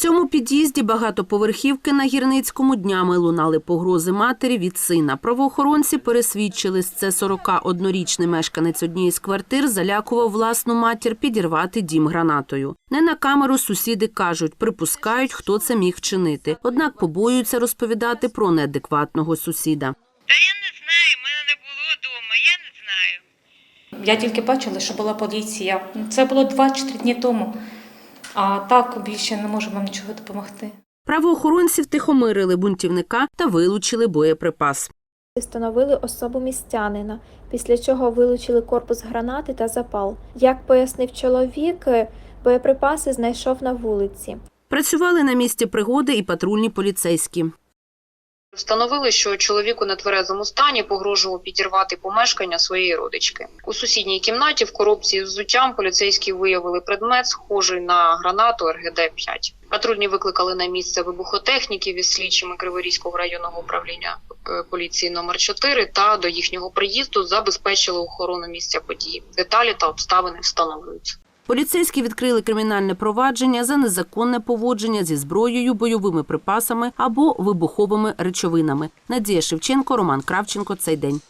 цьому під'їзді багатоповерхівки на Гірницькому днями лунали погрози матері від сина. Правоохоронці пересвідчились, це 41-річний мешканець однієї з квартир залякував власну матір підірвати дім гранатою. Не на камеру сусіди кажуть, припускають, хто це міг вчинити. Однак побоюються розповідати про неадекватного сусіда. Та я не знаю, мене не було вдома, я не знаю. Я тільки бачила, що була поліція. Це було 2 чи 3 дні тому. А так більше не можу вам нічого допомогти. Правоохоронці втихомирили бунтівника та вилучили боєприпас. Встановили особу містянина, після чого вилучили корпус гранати та запал. Як пояснив чоловік, боєприпаси знайшов на вулиці. Працювали на місці пригоди і патрульні поліцейські. Встановили, що чоловік у нетверезому стані погрожував підірвати помешкання своєї родички. У сусідній кімнаті в коробці з взуттям поліцейські виявили предмет, схожий на гранату РГД-5. Патрульні викликали на місце вибухотехніків із слідчими Криворізького районного управління е, поліції номер 4 та до їхнього приїзду забезпечили охорону місця події. Деталі та обставини встановлюються. Поліцейські відкрили кримінальне провадження за незаконне поводження зі зброєю, бойовими припасами або вибуховими речовинами. Надія Шевченко, Роман Кравченко. Цей день.